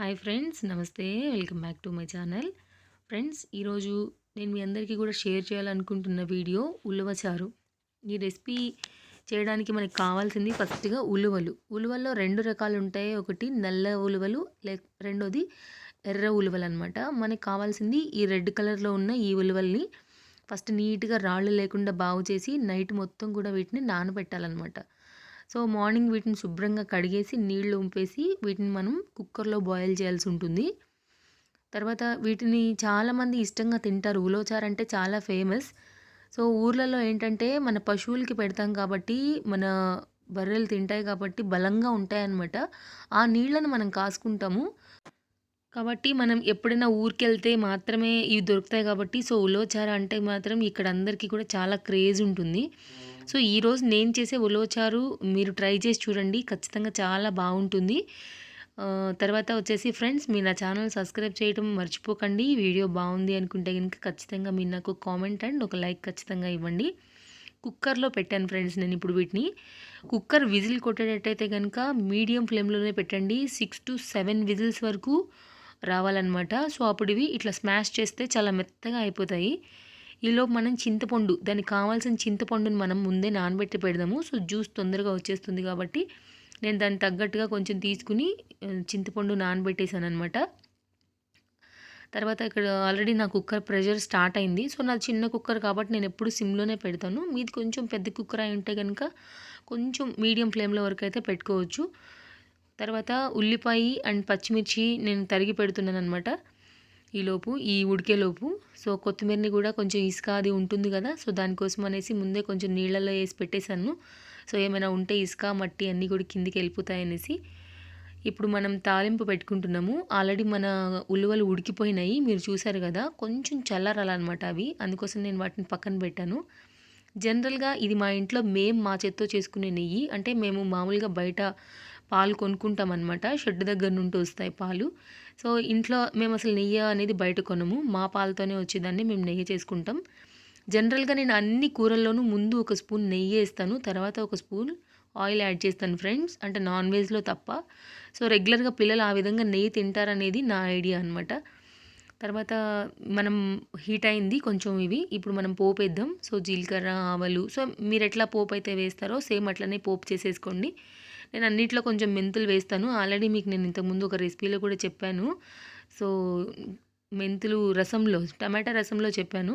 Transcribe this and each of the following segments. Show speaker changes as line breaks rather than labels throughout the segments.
Hi friends నమస్తే. Welcome back to my channel. Friends ఈరోజు నేను మీ అందరికీ కూడా షేర్ చేయాలనుకుంటున్న వీడియో ఉలవచారు. ఈ రెసిపీ చేయడానికి మనకి కావాల్సింది ఫస్ట్గా ఉలువలు. ఉలువల్లో రెండు రకాలు ఉంటాయి. ఒకటి నల్ల ఉలువలు లేక రెండోది ఎర్ర ఉలువలు అనమాట మనకి కావాల్సింది ఈ రెడ్ కలర్లో ఉన్న ఈ ఉలువల్ని ఫస్ట్ నీట్గా రాళ్ళు లేకుండా బాగు చేసి నైట్ మొత్తం కూడా వీటిని నానబెట్టాలన్నమాట. సో మార్నింగ్ వీటిని శుభ్రంగా కడిగేసి నీళ్ళు ఉంపేసి వీటిని మనం కుక్కర్లో బాయిల్ చేయాల్సి ఉంటుంది. తర్వాత వీటిని చాలామంది ఇష్టంగా తింటారు. ఉలోచార్ అంటే చాలా ఫేమస్. సో ఊర్లలో ఏంటంటే మన పశువులకి పెడతాం కాబట్టి మన బర్రెలు తింటాయి కాబట్టి బలంగా ఉంటాయన్నమాట. ఆ నీళ్ళను మనం కాసుకుంటాము. కాబట్టి మనం ఎప్పుడైనా ఊరికి వెళ్తే మాత్రమే ఇవి దొరుకుతాయి కాబట్టి సో ఉలోచార అంటే మాత్రం ఇక్కడ అందరికీ కూడా చాలా క్రేజ్ ఉంటుంది. సో ఈరోజు నేను చేసే ఉలవచారు మీరు ట్రై చేసి చూడండి. ఖచ్చితంగా చాలా బాగుంటుంది. తర్వాత వచ్చేసి ఫ్రెండ్స్ మీరు నా ఛానల్ సబ్స్క్రైబ్ చేయడం మర్చిపోకండి. వీడియో బాగుంది అనుకుంటే కనుక ఖచ్చితంగా మీరు నాకు కామెంట్ అండ్ ఒక లైక్ ఖచ్చితంగా ఇవ్వండి. కుక్కర్లో పెట్టాను ఫ్రెండ్స్ నేను ఇప్పుడు వీటిని. కుక్కర్ విజిల్ కొట్టేటట్టయితే కనుక మీడియం ఫ్లేమ్లోనే పెట్టండి. సిక్స్ టు సెవెన్ విజిల్స్ వరకు రావాలన్నమాట. సో అప్పుడు ఇవి ఇట్లా స్మాష్ చేస్తే చాలా మెత్తగా అయిపోతాయి. ఈలోపు మనం చింతపండు దానికి కావాల్సిన చింతపండుని మనం ముందే నానబెట్టి పెడదాము. సో జ్యూస్ తొందరగా వచ్చేస్తుంది కాబట్టి నేను దానికి తగ్గట్టుగా కొంచెం తీసుకుని చింతపండు నానబెట్టేశాను అనమాట తర్వాత ఇక్కడ ఆల్రెడీ నా కుక్కర్ ప్రెషర్ స్టార్ట్ అయింది. సో నా చిన్న కుక్కర్ కాబట్టి నేను ఎప్పుడు సిమ్లోనే పెడతాను. మీది కొంచెం పెద్ద కుక్కర్ అయి ఉంటే కనుక కొంచెం మీడియం ఫ్లేమ్లో వరకు అయితే పెట్టుకోవచ్చు. తర్వాత ఉల్లిపాయ అండ్ పచ్చిమిర్చి నేను తరిగి పెడుతున్నాను అనమాట ఈలోపు ఈ ఉడికేలోపు సో కొత్తిమీరని కూడా కొంచెం ఇసుక అది ఉంటుంది కదా సో దానికోసం అనేసి ముందే కొంచెం నీళ్ళలో వేసి పెట్టేశాను. సో ఏమైనా ఉంటే ఇసుక మట్టి అన్నీ కూడా కిందికి వెళ్ళిపోతాయి అనేసి. ఇప్పుడు మనం తాలింపు పెట్టుకుంటున్నాము. ఆల్రెడీ మన ఉలువలు ఉడికిపోయినాయి మీరు చూసారు కదా. కొంచెం చల్లారాలన్నమాట అవి. అందుకోసం నేను వాటిని పక్కన పెట్టాను. జనరల్గా ఇది మా ఇంట్లో మేము మా చేత్తో చేసుకునే నెయ్యి. అంటే మేము మామూలుగా బయట పాలు కొనుక్కుంటాం అనమాట షెడ్ దగ్గర నుండి వస్తాయి పాలు. సో ఇంట్లో మేము అసలు నెయ్యి అనేది బయట కొనము. మా పాలతోనే వచ్చేదాన్ని మేము నెయ్యి చేసుకుంటాం. జనరల్గా నేను అన్ని కూరల్లోనూ ముందు ఒక స్పూన్ నెయ్యి వేస్తాను. తర్వాత ఒక స్పూన్ ఆయిల్ యాడ్ చేస్తాను ఫ్రెండ్స్. అంటే నాన్ వెజ్లో తప్ప. సో రెగ్యులర్గా పిల్లలు ఆ విధంగా నెయ్యి తింటారనేది నా ఐడియా అనమాట తర్వాత మనం హీట్ అయింది కొంచెం ఇవి. ఇప్పుడు మనం పోపు వేద్దాం. సో జీలకర్ర ఆవలు. సో మీరు ఎట్లా పోపు అయితే వేస్తారో సేమ్ అట్లనే పోపు చేసేసుకోండి. నేను అన్నిట్లో కొంచెం మెంతులు వేస్తాను. ఆల్రెడీ మీకు నేను ఇంతకుముందు ఒక రెసిపీలో కూడా చెప్పాను. సో మెంతులు రసంలో టమాటా రసంలో చెప్పాను.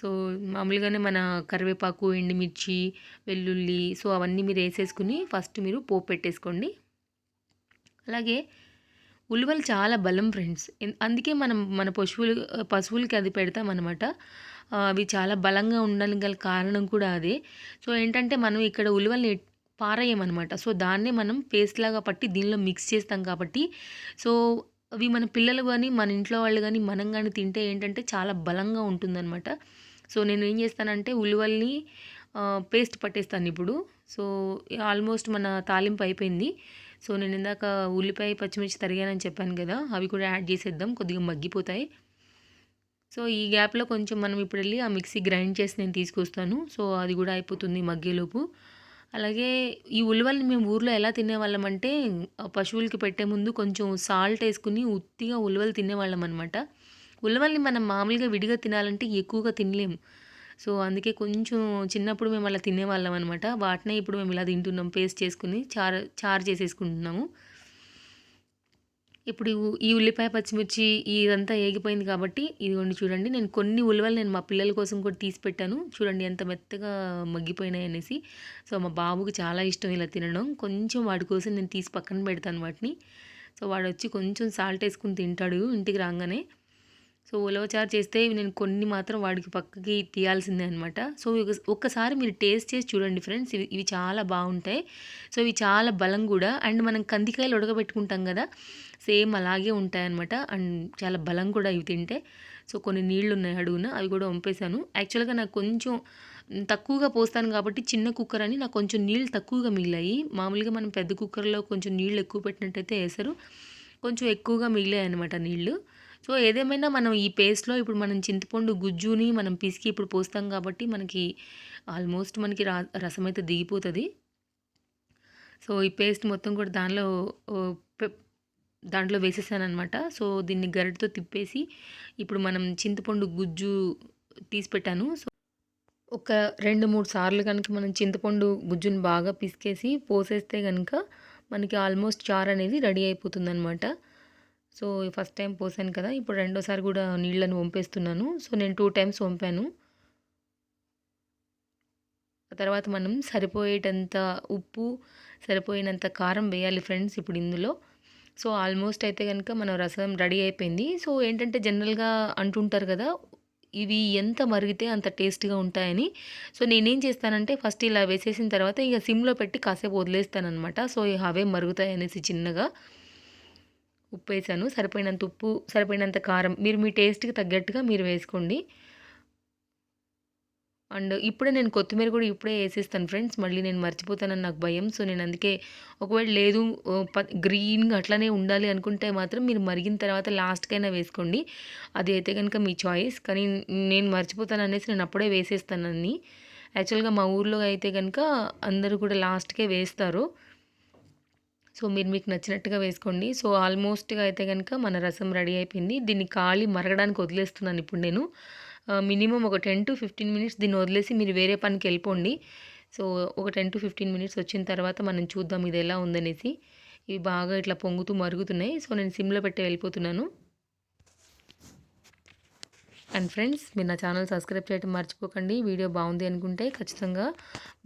సో మామూలుగానే మన కరివేపాకు ఎండుమిర్చి వెల్లుల్లి సో అవన్నీ మీరు వేసేసుకుని ఫస్ట్ మీరు పోపు పెట్టేసుకోండి. అలాగే ఉలువలు చాలా బలం ఫ్రెండ్స్. అందుకే మనం మన పశువులు పశువులకి అది పెడతాం అనమాట అవి చాలా బలంగా ఉండడానికి గల కారణం కూడా అదే. సో ఏంటంటే మనం ఇక్కడ ఉలువల్ని పారేయమనమాట సో దాన్నే మనం పేస్ట్ లాగా పట్టి దీనిలో మిక్స్ చేస్తాం కాబట్టి. సో అవి మన పిల్లలు కానీ మన ఇంట్లో వాళ్ళు కానీ మనం కానీ తింటే ఏంటంటే చాలా బలంగా ఉంటుందన్నమాట. సో నేను ఏం చేస్తానంటే ఉలువల్ని పేస్ట్ పట్టేస్తాను ఇప్పుడు. సో ఆల్మోస్ట్ మన తాలింపు అయిపోయింది. సో నేను ఇందాక ఉల్లిపాయ పచ్చిమిర్చి తరిగానని చెప్పాను కదా అవి కూడా యాడ్ చేసేద్దాం కొద్దిగా మగ్గిపోతాయి. సో ఈ గ్యాప్లో కొంచెం మనం ఇప్పుడు వెళ్ళి ఆ మిక్సీ గ్రైండ్ చేసి నేను తీసుకొస్తాను. సో అది కూడా అయిపోతుంది మగ్గేలోపు. అలాగే ఈ ఉలవల్ని మేము ఊర్లో ఎలా తినేవాళ్ళం అంటే పశువులకి పెట్టే ముందు కొంచెం సాల్ట్ వేసుకుని ఉత్తిగా ఉలవలు తినేవాళ్ళం అనమాట ఉలవల్ని మనం మామూలుగా విడిగా తినాలంటే ఎక్కువగా తినలేము. సో అందుకే కొంచెం చిన్నప్పుడు మేము అలా తినేవాళ్ళం అనమాట వాటినే ఇప్పుడు మేము ఇలా తింటున్నాం పేస్ట్ చేసుకుని చారు చారు చేసేసుకుంటున్నాము. ఇప్పుడు ఈ ఉ- ఈ ఉల్లిపాయ పచ్చిమిర్చి ఇదంతా ఏగిపోయింది కాబట్టి ఇదిగోండి చూడండి నేను కొన్ని ఉలవలు నేను మా పిల్లల కోసం కూడా తీసి పెట్టాను. చూడండి ఎంత మెత్తగా మగ్గిపోయినాయి అనేసి. సో మా బాబుకి చాలా ఇష్టం ఇలా తినడం. కొంచెం వాడి కోసం నేను తీసి పక్కన పెడతాను వాటిని. సో వాడు వచ్చి కొంచెం సాల్ట్ వేసుకుని తింటాడు ఇంటికి రాగానే. సో ఉలవచారు చేస్తే నేను కొన్ని మాత్రం వాడికి పక్కకి తీయాల్సిందే అనమాట సో ఒకసారి ఒక్కసారి మీరు టేస్ట్ చేసి చూడండి ఫ్రెండ్స్. ఇవి ఇవి చాలా బాగుంటాయి. సో ఇవి చాలా బలం కూడా. అండ్ మనం కందికాయలు ఉడకబెట్టుకుంటాం కదా సేమ్ అలాగే ఉంటాయన్నమాట అండ్ చాలా బలం కూడా ఇవి తింటే. సో కొన్ని నీళ్ళు ఉన్నాయి అడుగున అవి కూడా వంపేశాను. యాక్చువల్గా నాకు కొంచెం తక్కువగా పోస్తాను కాబట్టి చిన్న కుక్కర్ అని నాకు కొంచెం నీళ్ళు తక్కువగా మిగిలాయి. మామూలుగా మనం పెద్ద కుక్కర్లో కొంచెం నీళ్ళు ఎక్కువ పెట్టినట్టయితే వేసారు కొంచెం ఎక్కువగా మిగిలాయి అనమాట నీళ్ళు. సో ఏదేమైనా మనం ఈ పేస్ట్లో ఇప్పుడు మనం చింతపండు గుజ్జుని మనం పిసికి ఇప్పుడు పోస్తాం కాబట్టి మనకి ఆల్మోస్ట్ మనకి రా రసం అయితే దిగిపోతుంది. సో ఈ పేస్ట్ మొత్తం కూడా దానిలో దాంట్లో వేసేసాను అనమాట సో దీన్ని గరిటతో తిప్పేసి ఇప్పుడు మనం చింతపండు గుజ్జు తీసి పెట్టాను. సో ఒక రెండు మూడు సార్లు కనుక మనం చింతపండు గుజ్జుని బాగా పిసికేసి పోసేస్తే కనుక మనకి ఆల్మోస్ట్ చారు అనేది రెడీ అయిపోతుంది అనమాట సో ఫస్ట్ టైం పోసాను కదా ఇప్పుడు రెండోసారి కూడా నీళ్ళని వంపేస్తున్నాను. సో నేను టూ టైమ్స్ వంపాను. తర్వాత మనం సరిపోయేటంత ఉప్పు సరిపోయినంత కారం వేయాలి ఫ్రెండ్స్ ఇప్పుడు ఇందులో. సో ఆల్మోస్ట్ అయితే కనుక మన రసం రెడీ అయిపోయింది. సో ఏంటంటే జనరల్గా అంటుంటారు కదా ఇవి ఎంత మరిగితే అంత టేస్ట్గా ఉంటాయని. సో నేనేం చేస్తానంటే ఫస్ట్ ఇలా వేసేసిన తర్వాత ఇక సిమ్లో పెట్టి కాసేపు వదిలేస్తానమాట సో అవే మరుగుతాయి అనేసి చిన్నగా. ఉప్పు వేసాను సరిపోయినంత ఉప్పు సరిపోయినంత కారం. మీరు మీ టేస్ట్కి తగ్గట్టుగా మీరు వేసుకోండి. అండ్ ఇప్పుడే నేను కొత్తిమీర కూడా ఇప్పుడే వేసేస్తాను ఫ్రెండ్స్. మళ్ళీ నేను మర్చిపోతానని నాకు భయం. సో నేను అందుకే ఒకవేళ లేదు గ్రీన్గా అట్లానే ఉండాలి అనుకుంటే మాత్రం మీరు మరిగిన తర్వాత లాస్ట్కైనా వేసుకోండి. అది అయితే కనుక మీ చాయిస్. కానీ నేను మర్చిపోతాను అనేసి నేను అప్పుడే వేసేస్తాను అన్ని యాక్చువల్గా మా ఊర్లో అయితే కనుక అందరూ కూడా లాస్ట్కే వేస్తారు. సో మీరు మీకు నచ్చినట్టుగా వేసుకోండి. సో ఆల్మోస్ట్గా అయితే కనుక మన రసం రెడీ అయిపోయింది. దీన్ని ఖాళీ మరగడానికి వదిలేస్తున్నాను ఇప్పుడు నేను. మినిమం ఒక టెన్ టు ఫిఫ్టీన్ మినిట్స్ దీన్ని వదిలేసి మీరు వేరే పనికి వెళ్ళిపోండి. సో ఒక టెన్ టు ఫిఫ్టీన్ మినిట్స్ వచ్చిన తర్వాత మనం చూద్దాం ఇది ఎలా ఉందనేసి. ఇవి బాగా ఇట్లా పొంగుతూ మరుగుతున్నాయి. సో నేను సిమ్లో పెట్టి వెళ్ళిపోతున్నాను. అండ్ ఫ్రెండ్స్ మీరు నా ఛానల్ సబ్స్క్రైబ్ చేయడం మర్చిపోకండి. వీడియో బాగుంది అనుకుంటే ఖచ్చితంగా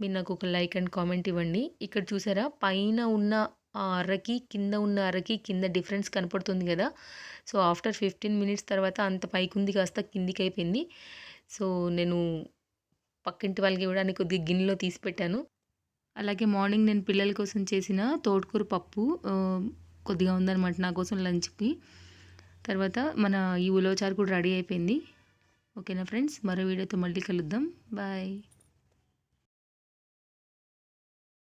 మీరు నాకు ఒక లైక్ అండ్ కామెంట్ ఇవ్వండి. ఇక్కడ చూసారా? పైన ఉన్న ఆ అరకి కింద ఉన్న అరకి కింద డిఫరెన్స్ కనపడుతుంది కదా. సో ఆఫ్టర్ ఫిఫ్టీన్ మినిట్స్ తర్వాత అంత పైకి ఉంది కాస్త కిందికి అయిపోయింది సో నేను పక్కింటి వాళ్ళకి ఇవ్వడానికి కొద్దిగా గిన్నెలో తీసి పెట్టాను. అలాగే మార్నింగ్ నేను పిల్లల కోసం చేసిన తోటకూర పప్పు కొద్దిగా ఉందన్నమాట నా కోసం లంచ్కి. తర్వాత మన ఈ ఉలవచారు కూడా రెడీ అయిపోయింది. ఓకేనా ఫ్రెండ్స్? మరో వీడియోతో మళ్ళీ కలుద్దాం. బాయ్.